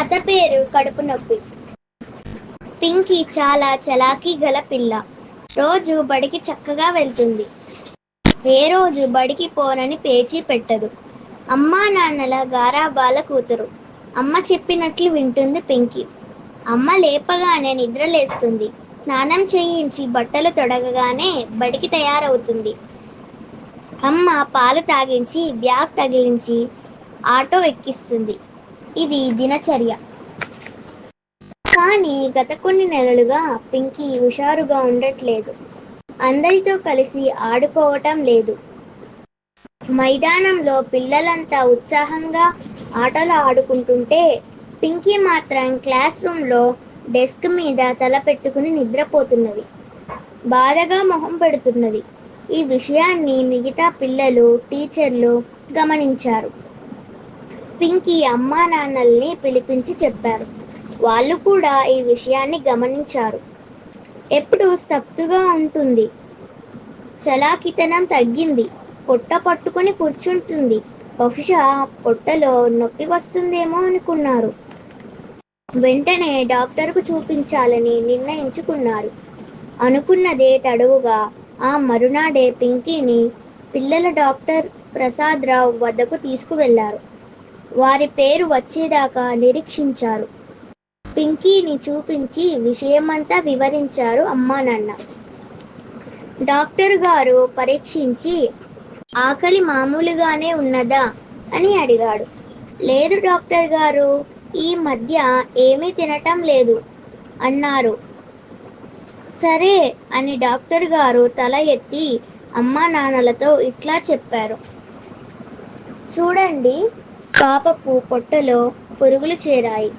కథ పేరు కడుపు నొప్పి. పింకీ చాలా చలాకీ గల పిల్ల. రోజు బడికి చక్కగా వెళ్తుంది. ఏ రోజు బడికి పోనని పేచీ పెట్టదు. అమ్మా నాన్నల గారాబాల కూతురు. అమ్మ చెప్పినట్లు వింటుంది పింకీ. అమ్మ లేపగానే నిద్రలేస్తుంది స్నానం చేయించి బట్టలు తొడగగానే బడికి తయారవుతుంది. అమ్మ పాలు తాగించి బ్యాగ్ తగిలించి ఆటో ఎక్కిస్తుంది. ఇది దినచర్య. కానీ గత కొన్ని నెలలుగా పింకీ హుషారుగా ఉండట్లేదు. అందరితో కలిసి ఆడుకోవటం లేదు. మైదానంలో పిల్లలంతా ఉత్సాహంగా ఆటలు ఆడుకుంటుంటే పింకీ మాత్రం క్లాస్ రూమ్లో డెస్క్ మీద తల పెట్టుకుని నిద్రపోతున్నది. బాధగా మొహం పెడుతున్నది. ఈ విషయాన్ని మిగతా పిల్లలు టీచర్లు గమనించారు. పింకీ అమ్మా నాన్నల్ని పిలిపించి చెప్పారు. వాళ్ళు కూడా ఈ విషయాన్ని గమనించారు. ఎప్పుడు స్తబ్దుగా ఉంటుంది. చలాకితనం తగ్గింది. పొట్ట పట్టుకొని కూర్చుంటుంది. బహుశా పొట్టలో నొప్పి వస్తుందేమో అనుకున్నారు. వెంటనే డాక్టర్కు చూపించాలని నిర్ణయించుకున్నారు. అనుకున్నదే తడవుగా ఆ మరునాడే పింకీని పిల్లల డాక్టర్ ప్రసాద్ రావు వద్దకు తీసుకువెళ్ళారు. వారి పేరు వచ్చేదాకా నిరీక్షించారు. పింకీని చూపించి విషయమంతా వివరించారు అమ్మా నాన్న. డాక్టర్ గారు పరీక్షించి ఆకలి మామూలుగానే ఉన్నదా అని అడిగాడు. లేదు డాక్టర్ గారు ఈ మధ్య ఏమీ తినటం లేదు అన్నారు. సరే అని డాక్టర్ గారు తల ఎత్తి అమ్మా నాన్నలతో ఇట్లా చెప్పారు. చూడండి పాపకు పొట్టలో పురుగులు చేరాయి.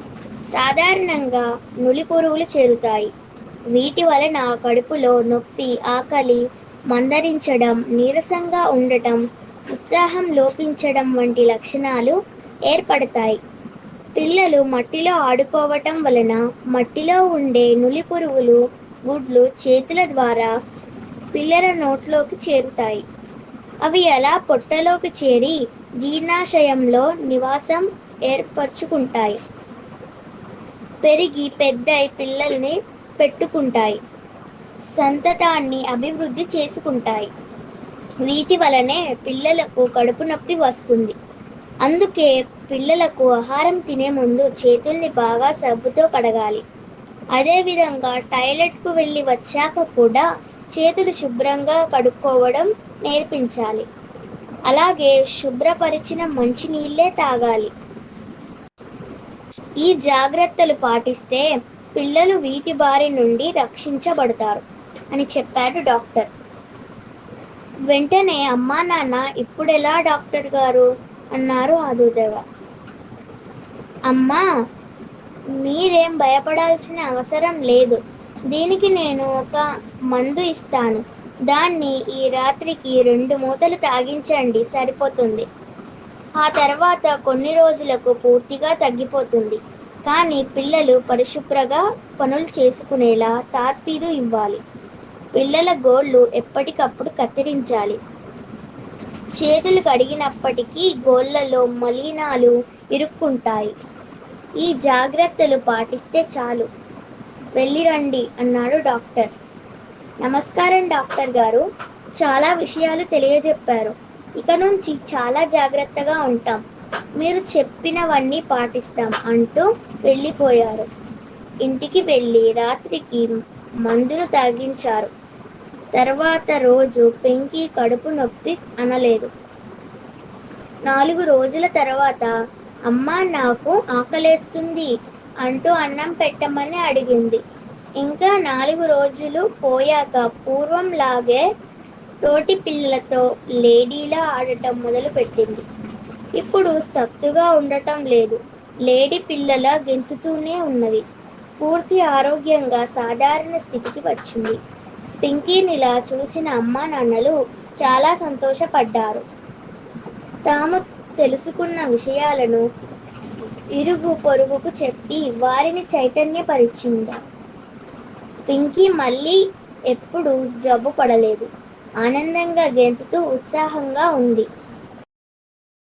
సాధారణంగా నులి పురుగులు చేరుతాయి. వీటి వలన కడుపులో నొప్పి ఆకలి మందరించడం నీరసంగా ఉండటం ఉత్సాహం లోపించడం వంటి లక్షణాలు ఏర్పడతాయి. పిల్లలు మట్టిలో ఆడుకోవటం వలన మట్టిలో ఉండే నులి పురుగులు గుడ్లు చేతుల ద్వారా పిల్లల నోట్లోకి చేరుతాయి. అవి ఎలా పొట్టలోకి చేరి జీర్ణాశయంలో నివాసం ఏర్పరచుకుంటాయి. పెరిగి పెద్దయి పిల్లల్ని పెట్టుకుంటాయి. సంతతాన్ని అభివృద్ధి చేసుకుంటాయి. వీటి వలనే పిల్లలకు కడుపు నొప్పి వస్తుంది. అందుకే పిల్లలకు ఆహారం తినే ముందు చేతుల్ని బాగా సబ్బుతో కడగాలి. అదేవిధంగా టాయిలెట్కు వెళ్ళి వచ్చాక కూడా చేతులు శుభ్రంగా కడుక్కోవడం నేర్పించాలి. అలాగే శుభ్రపరిచిన మంచినీళ్ళే తాగాలి. ఈ జాగ్రత్తలు పాటిస్తే పిల్లలు వీటి బారి నుండి రక్షించబడతారు అని చెప్పాడు డాక్టర్. వెంటనే అమ్మా నాన్న ఇప్పుడెలా డాక్టర్ గారు? అన్నారు ఆదుదేవ. అమ్మా మీరేం భయపడాల్సిన అవసరం లేదు. దీనికి నేను ఒక మందు ఇస్తాను. దాన్ని ఈ రాత్రికి రెండు మూతలు తాగించండి సరిపోతుంది. ఆ తర్వాత కొన్ని రోజులకు పూర్తిగా తగ్గిపోతుంది. కానీ పిల్లలు పరిశుభ్రగా పనులు చేసుకునేలా తార్పీదు ఇవ్వాలి. పిల్లల గోళ్ళు ఎప్పటికప్పుడు కత్తిరించాలి. చేతులు కడిగినప్పటికీ గోళ్ళలో మలినాలు ఇరుక్కుంటాయి. ఈ జాగ్రత్తలు పాటిస్తే చాలు. వెళ్ళిరండి అన్నాడు డాక్టర్. నమస్కారం డాక్టర్ గారు. చాలా విషయాలు తెలియజెప్పారు. ఇక నుంచి చాలా జాగ్రత్తగా ఉంటాం. మీరు చెప్పినవన్నీ పాటిస్తాం అంటూ వెళ్ళిపోయారు. ఇంటికి వెళ్ళి రాత్రికి మందులు తాగించారు. తర్వాత రోజు పెంకి కడుపు నొప్పి అనలేదు. నాలుగు రోజుల తర్వాత అమ్మ నాకు ఆకలేస్తుంది అంటూ అన్నం పెట్టమని అడిగింది. ఇంకా నాలుగు రోజులు పోయాక పూర్వంలాగే తోటి పిల్లలతో లేడీలా ఆడటం మొదలుపెట్టింది. ఇప్పుడు స్తబ్దుగా ఉండటం లేదు. లేడీ పిల్లల గెంతుతూనే ఉన్నది. పూర్తి ఆరోగ్యంగా సాధారణ స్థితికి వచ్చింది. పింకీనిలా చూసిన అమ్మా నాన్నలు చాలా సంతోషపడ్డారు. తాము తెలుసుకున్న విషయాలను ఇరుగు పొరుగుకు చెప్పి వారిని చైతన్యపరిచింది. పింకీ మళ్ళీ ఎప్పుడు జబ్బు పడలేదు. ఆనందంగా గెంతుతూ ఉత్సాహంగా ఉంది.